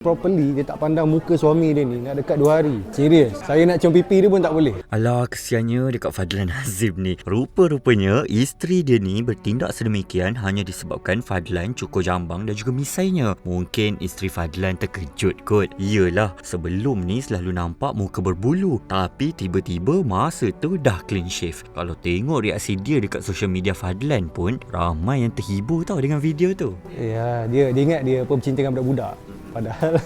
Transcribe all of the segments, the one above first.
properly dia tak pandang muka suami dia ni nak dekat 2 hari. Serius. Saya nak cium pipi dia pun tak boleh. Alah, kesiannya dekat Fadlan Hazim ni. Rupa-rupanya, isteri dia ni bertindak sedemikian hanya disebabkan Fadlan cukur jambang dan juga misainya. Mungkin isteri Fadlan terkejut kot. Iyalah, sebelum ni selalu nampak muka berbulu. Tapi tiba-tiba masa tu dah clean shave. Kalau tengok reaksi dia dekat social media Fadlan pun, ramai yang terhibur tau dengan video tu. Ya, dia dia ingat dia apa bercinta dengan budak-budak. Padahal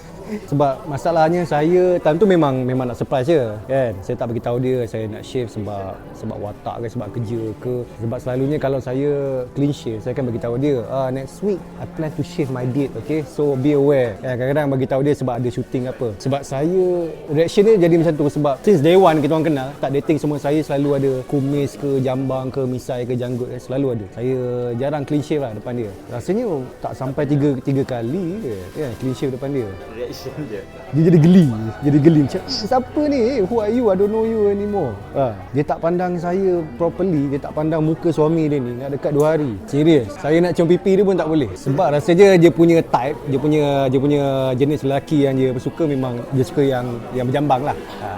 sebab masalahnya saya time tu memang memang nak surprise je kan? Saya tak bagi tahu dia saya nak shave sebab sebab watak ke sebab kerja ke. Sebab selalunya kalau saya clean shave saya akan bagi tahu dia ah next week I plan to shave my beard okay? So be aware. Kan? Kadang-kadang bagi tahu dia sebab ada shooting apa. Sebab saya reaction dia jadi macam tu sebab since day one kita orang kenal tak dating semua saya selalu ada kumis ke jambang ke misai ke janggut ke selalu ada. Saya jarang clean shave lah depan dia. Rasanya tak sampai tiga tiga kali je kan clean shave depan dia. Reaction. Dia jadi geli jadi geli macam siapa ni? Who are you? I don't know you anymore. Ha. dia tak pandang saya properly dia tak pandang muka suami dia ni nak dekat 2 hari. Serius. Saya nak cium pipi dia pun tak boleh. Sebab rasanya dia punya type dia punya dia punya jenis lelaki yang dia suka memang dia suka yang yang berjambang lah. Ha.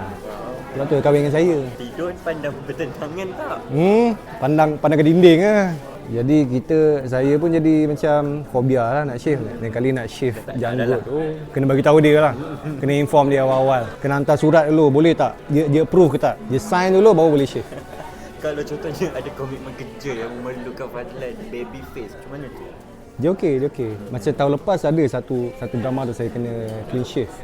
sebab tu kahwin dengan saya. Tidur pandang bertentangan tak? Hmm, pandang pandang ke dinding ah. Jadi kita saya pun jadi macam fobia lah nak shave. Lain kali nak shave janggut tu kena bagi tahu dia lah. Kena inform dia awal-awal. Kena hantar surat dulu, boleh tak? Dia dia approve ke tak? Dia sign dulu baru boleh shave. Kalau contohnya ada komitmen kerja yang memerlukan Fadlan baby face, macam mana tu? Dia okey, dia okey. Macam tahun lepas ada satu satu drama tu saya kena clean shave.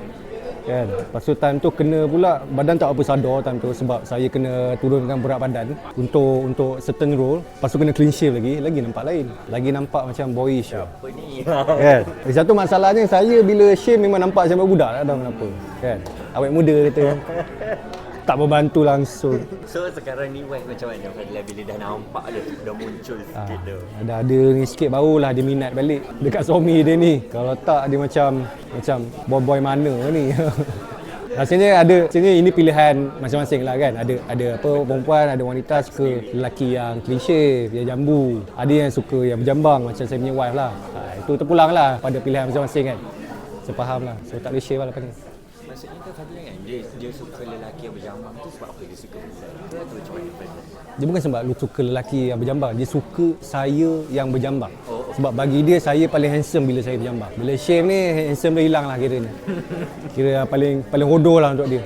Kan? Lepas tu time tu kena pula badan tak apa sadar time tu sebab saya kena turunkan berat badan untuk untuk certain role. Lepas tu kena clean shave lagi, lagi nampak lain. Lagi nampak macam boyish. Apa ni? Kan? Lagi satu masalahnya saya bila shave memang nampak macam budak tak tahu kenapa. Kan? Awet muda kata. Tak membantu langsung. So sekarang ni wife macam mana Fadlan bila dah nampak dah, dah muncul Ah, sikit tu? ada ada ni sikit barulah dia minat balik dekat suami dia ni. Kalau tak dia macam macam boy-boy mana ni. Rasanya ada rasanya ini pilihan masing-masing lah kan. Ada ada apa perempuan, ada wanita suka lelaki yang shave, yang jambu. Ada yang suka yang berjambang macam saya punya wife lah. Ha, itu terpulang lah pada pilihan masing-masing kan. Saya faham lah. So tak boleh shave lah lepas ni. Maksudnya tu Fadlan kan dia, dia suka lelaki yang berjambang tu sebab apa dia suka? Itu atau macam mana? Dia bukan sebab lu suka lelaki yang berjambang. Dia suka saya yang berjambang. Oh, Sebab bagi dia, saya paling handsome bila saya berjambang. Bila shave ni, handsome dia hilang lah kiranya. Kira paling paling hodoh lah untuk dia.